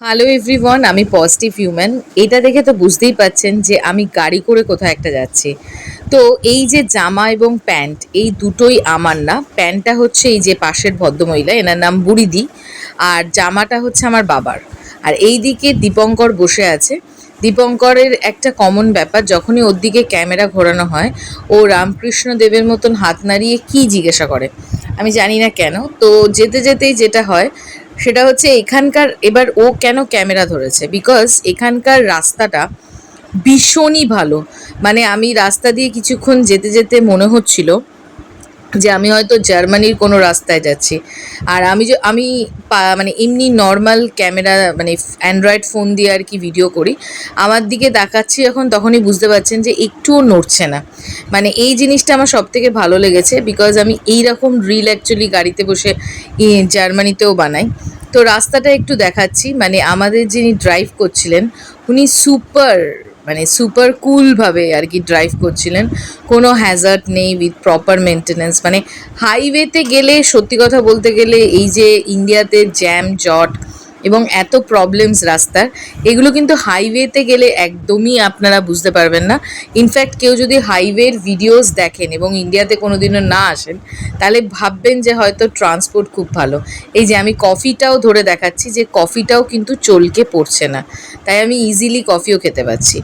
Hello everyone আমি positive human এটা দেখে তো বুঝতেই পাচ্ছেন যে আমি গাড়ি করে কোথাও একটা যাচ্ছি। তো এই যে জামা এবং প্যান্ট, এই দুটোই আমার না। প্যান্টটা হচ্ছে এই যে পাশের ভদ্রমহিলা, এনার নাম বুড়িদি, আর জামাটা হচ্ছে আমার বাবার। আর এই দিকে দীপঙ্কর বসে আছে। দীপঙ্করের একটা কমন ব্যাপার, যখনই ওর দিকে ক্যামেরা ঘোরানো হয়, ও রামকৃষ্ণ দেবের মতন হাত নাড়িয়ে কি জিজ্ঞাসা করে? আমি জানি না কেন। তো যেতে যেতেই যেটা হয় সেটা হচ্ছে এখানকার, এবার ও কেন ক্যামেরা ধরেছে? বিকজ এখানকার রাস্তাটা ভীষণই ভালো। মানে আমি রাস্তা দিয়ে কিছুক্ষণ যেতে যেতে মনে হচ্ছিল যে আমি হয়তো জার্মানির কোনো রাস্তায় যাচ্ছি। আর আমি যে, আমি মানে এমনি নর্মাল ক্যামেরা মানে অ্যান্ড্রয়েড ফোন দিয়ে আর কি ভিডিও করি। আমার দিকে তাকাচ্ছি যখন তখনই বুঝতে পারছেন যে একটুও নড়ছে না। মানে এই জিনিসটা আমার সব থেকে ভালো লেগেছে বিকজ আমি এই রকম রিল অ্যাকচুয়ালি গাড়িতে বসে জার্মানিতেও বানাই। তো রাস্তাটা একটু দেখাচ্ছি। মানে আমাদের যিনি ড্রাইভ করছিলেন, উনি সুপার মানে সুপার কুলভাবে আর কি ড্রাইভ করছিলেন। কোনো হ্যাজার্ট নেই উইথ প্রপার মেনটেন্যান্স মানে হাইওয়েতে গেলে সত্যি কথা বলতে গেলে এই যে ইন্ডিয়াতে জ্যাম জট এবং এত প্রবলেমস রাস্তার, এগুলো কিন্তু হাইওয়েতে গেলে একদমই আপনারা বুঝতে পারবেন না। ইনফ্যাক্ট কেউ যদি হাইওয়ের ভিডিওস দেখেন এবং ইন্ডিয়াতে কোনো দিনও না আসেন, তাহলে ভাববেন যে হয়তো ট্রান্সপোর্ট খুব ভালো। এই যে আমি কফিটাও ধরে দেখাচ্ছি যে কফিটাও কিন্তু চলকে পড়ছে না। তাই আমি ইজিলি কফিও খেতে পাচ্ছি।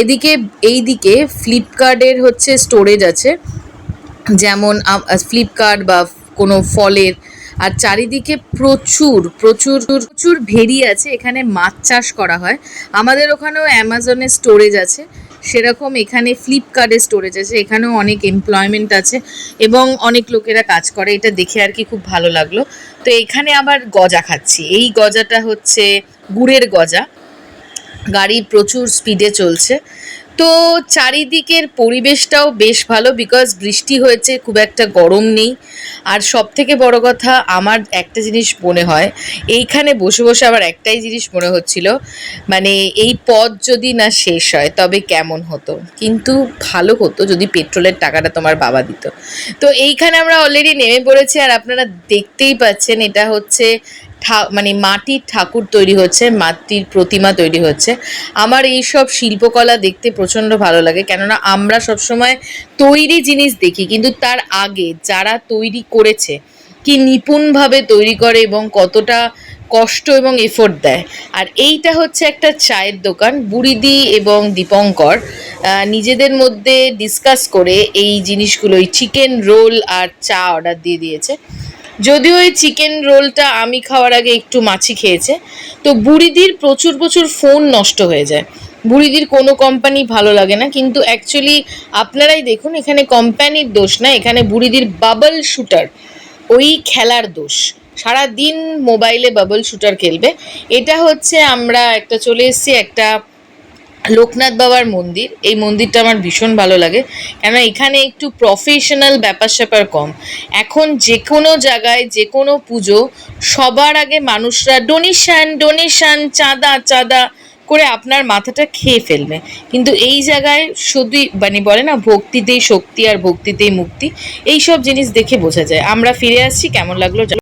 এদিকে এই দিকে ফ্লিপকার্টের হচ্ছে স্টোরেজ আছে। যেমন ফ্লিপকার্ট বা কোনো ফলের আর চারিদিকে প্রচুর প্রচুর প্রচুর ভেরি আছে, এখানে মাছ চাষ করা হয়। আমাদের ওখানেও অ্যামাজনে স্টোরেজ আছে, সেরকম এখানে ফ্লিপকার্টে স্টোরেজ আছে, এখানেও অনেক এমপ্লয়মেন্ট আছে এবং অনেক লোকেরা কাজ করে, এটা দেখে আর কি খুব ভালো লাগল। তো এখানে আবার গজা খাচ্ছি, এই গজাটা হচ্ছে গুড়ের গজা, গাড়ি প্রচুর স্পিডে চলছে। তো চারিদিকের পরিবেশটাও বেশ ভালো বিকজ বৃষ্টি হয়েছে, খুব একটা গরম নেই। আর সব থেকে বড় কথা, আমার একটা জিনিস মনে হয়, এইখানে বসে বসে আবার একটাই জিনিস মনে হচ্ছিল মানে এই পথ যদি না শেষ হয়, তবে কেমন হতো? কিন্তু ভালো হতো যদি পেট্রোলের টাকাটা তোমার বাবা দিত। তো এইখানে আমরা অলরেডি নেমে পড়েছি, আর আপনারা দেখতেই পাচ্ছেন, এটা হচ্ছে মানে মাটির ঠাকুর তৈরি হচ্ছে, মাটির প্রতিমা তৈরি হচ্ছে। আমার এই সব শিল্পকলা দেখতে প্রচণ্ড ভালো লাগে, কেননা আমরা সবসময় তৈরি জিনিস দেখি, কিন্তু তার আগে যারা তৈরি করেছে, কি নিপুণভাবে তৈরি করে এবং কতটা কষ্ট এবং এফোর্ট দেয়। আর এইটা হচ্ছে একটা চায়ের দোকান, বুড়িদি এবং দীপঙ্কর নিজেদের মধ্যে ডিসকাস করে এই জিনিসগুলো চিকেন রোল আর চা অর্ডার দিয়ে দিয়েছে। যদিও এই চিকেন রোলটা আমি খাওয়ার আগে একটু মাছি খেয়েছে, তো বুড়িদির প্রচুর প্রচুর ফোন নষ্ট হয়ে যায়। বুড়িদির কোনো কোম্পানি ভালো লাগে না, কিন্তু অ্যাকচুয়ালি আপনারাই দেখুন, এখানে কোম্পানির দোষ না, এখানে বুড়িদির বাবল শুটার ওই খেলার দোষ। সারা দিন মোবাইলে বাবল শুটার খেলবে। এটা হচ্ছে আমরা একটা চলে এসেছি একটা লোকনাথ বাবার মন্দির, এই মন্দিরটা আমার ভীষণ ভালো লাগে। কেন এখানে একটু প্রফেশনাল ব্যাপার স্যাপার কম। এখন যে কোনো জায়গায় যে কোনো পুজো, সবার আগে মানুষরা ডোনেশন ডোনেশন চাঁদা চাঁদা করে আপনার মাথাটা খেয়ে ফেলবে। কিন্তু এই জায়গায় শুধু মানে বলে না, ভক্তিতেই শক্তি আর ভক্তিতেই মুক্তি এই সব জিনিস দেখে বোঝা যায়। আমরা ফিরে আসছি, কেমন লাগল